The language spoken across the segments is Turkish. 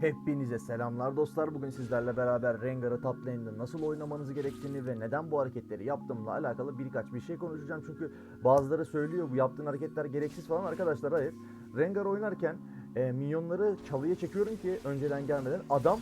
Hepinize selamlar dostlar. Bugün sizlerle beraber Rengar'ı top lane'de nasıl oynamanız gerektiğini ve neden bu hareketleri yaptığımla alakalı birkaç bir şey konuşacağım. Çünkü bazıları söylüyor bu yaptığın hareketler gereksiz falan. Arkadaşlar hayır. Rengar oynarken e, minyonları çalıya çekiyorum ki önceden gelmeden adam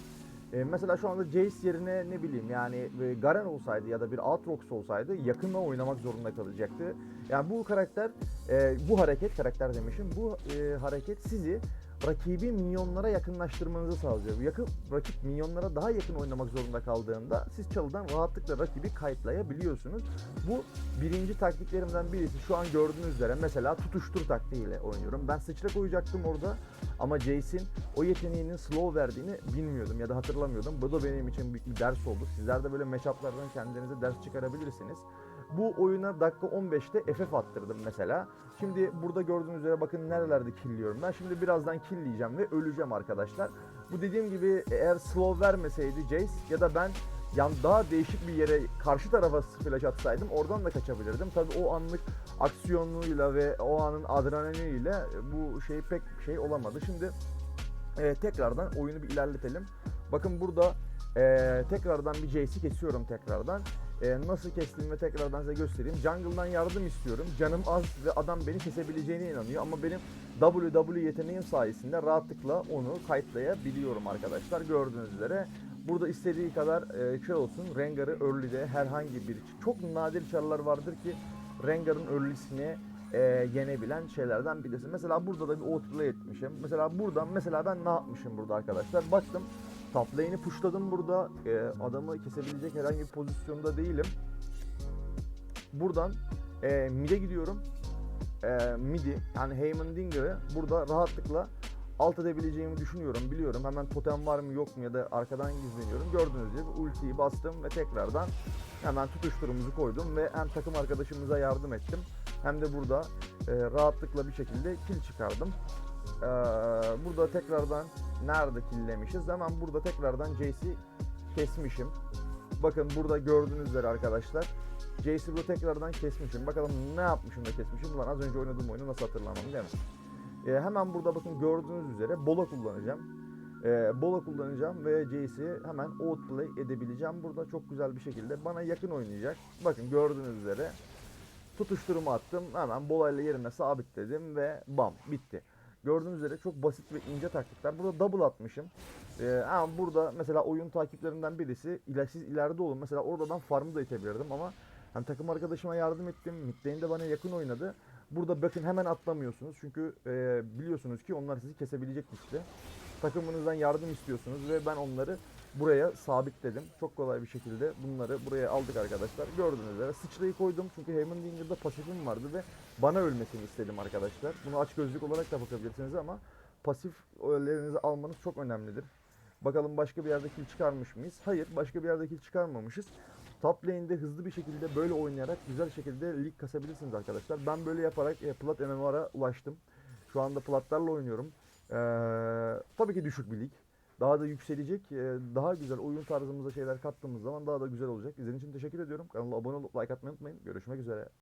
e, mesela şu anda Jace yerine ne bileyim yani e, Garen olsaydı ya da bir Aatrox olsaydı yakınla oynamak zorunda kalacaktı. Yani bu karakter, e, bu hareket, karakter demişim, bu e, hareket sizi rakibi minyonlara yakınlaştırmanızı sağlıyor. Yakın, rakip minyonlara daha yakın oynamak zorunda kaldığında siz çalıdan rahatlıkla rakibi kayıtlayabiliyorsunuz. Bu birinci taktiklerimden birisi. Şu an gördüğünüz üzere mesela tutuştur taktiğiyle oynuyorum. Ben sıçra koyacaktım orada ama Jace'in o yeteneğinin slow verdiğini bilmiyordum ya da hatırlamıyordum. Bu da benim için bir ders oldu. Sizler de böyle matchuplardan kendinize ders çıkarabilirsiniz. Bu oyuna dakika 15'te FF attırdım mesela. Şimdi burada gördüğünüz üzere bakın nerelerde killliyorum. Ben şimdi birazdan killleyeceğim ve öleceğim arkadaşlar. Bu dediğim gibi eğer slow vermeseydi Jace ya da ben yan daha değişik bir yere karşı tarafa flash atsaydım oradan da kaçabilirdim. Tabi o anlık aksiyonuyla ve o anın adrenaliniyle bu şey pek şey olamadı. Şimdi e, tekrardan oyunu bir ilerletelim. Bakın burada e, tekrardan bir Jace'i kesiyorum tekrardan. E, nasıl kestiğimi tekrardan size göstereyim. Jungle'dan yardım istiyorum. Canım az ve adam beni kesebileceğine inanıyor ama benim WW yeteneğim sayesinde rahatlıkla onu kayıtlayabiliyorum arkadaşlar. Gördüğünüz üzere burada istediği kadar e, şey olsun. Rengar'ı early'de herhangi bir çok nadir çarlar vardır ki Rengar'ın early'sini e, yenebilen şeylerden birisi. Mesela burada da bir outplay etmişim. Mesela buradan mesela ben ne yapmışım burada arkadaşlar? Baktım top lane'i pushladım burada. E, adamı kesebilecek herhangi bir pozisyonda değilim. Buradan e, mid'e gidiyorum. E, midi yani Heymandinger'ı burada rahatlıkla alt edebileceğimi düşünüyorum, biliyorum. Hemen totem var mı yok mu ya da arkadan gizleniyorum. Gördüğünüz gibi ultiyi bastım ve tekrardan hemen tutuşturumuzu koydum ve hem takım arkadaşımıza yardım ettim hem de burada e, rahatlıkla bir şekilde kill çıkardım. E, burada tekrardan nerede killlemişiz? Hemen burada tekrardan Jace'i kesmişim. Bakın burada gördüğünüz üzere arkadaşlar. Jace'i burada tekrardan kesmişim. Bakalım ne yapmışım da kesmişim. Lan az önce oynadığım oyunu nasıl hatırlamam değil mi? E, hemen burada bakın gördüğünüz üzere bola kullanacağım. E, bola kullanacağım ve Jace'i hemen outplay edebileceğim. Burada çok güzel bir şekilde bana yakın oynayacak. Bakın gördüğünüz üzere tutuşturumu attım. Hemen bolayla yerine sabitledim ve bam bitti. Gördüğünüz üzere çok basit ve ince taktikler. Burada double atmışım. Ee, ama burada mesela oyun takiplerinden birisi siz ileride olun. Mesela orada ben farmı da itebilirdim ama hem takım arkadaşıma yardım ettim. Mid lane de bana yakın oynadı. Burada bakın hemen atlamıyorsunuz. Çünkü e, biliyorsunuz ki onlar sizi kesebilecek işte. Takımınızdan yardım istiyorsunuz ve ben onları buraya sabitledim. Çok kolay bir şekilde bunları buraya aldık arkadaşlar. Gördüğünüz üzere sıçrayı koydum çünkü Heymandinger'da pasifim vardı ve bana ölmesini istedim arkadaşlar. Bunu aç gözlük olarak da bakabilirsiniz ama pasif öllerinizi almanız çok önemlidir. Bakalım başka bir yerde kill çıkarmış mıyız? Hayır, başka bir yerde kill çıkarmamışız. Top lane'de hızlı bir şekilde böyle oynayarak güzel şekilde lig kasabilirsiniz arkadaşlar. Ben böyle yaparak e, plat MMR'a ulaştım. Şu anda platlarla oynuyorum. Ee, tabii ki düşük bir lig. Daha da yükselecek, e, daha güzel oyun tarzımıza şeyler kattığımız zaman daha da güzel olacak. İzlediğiniz için teşekkür ediyorum. Kanala abone olup like atmayı unutmayın. Görüşmek üzere.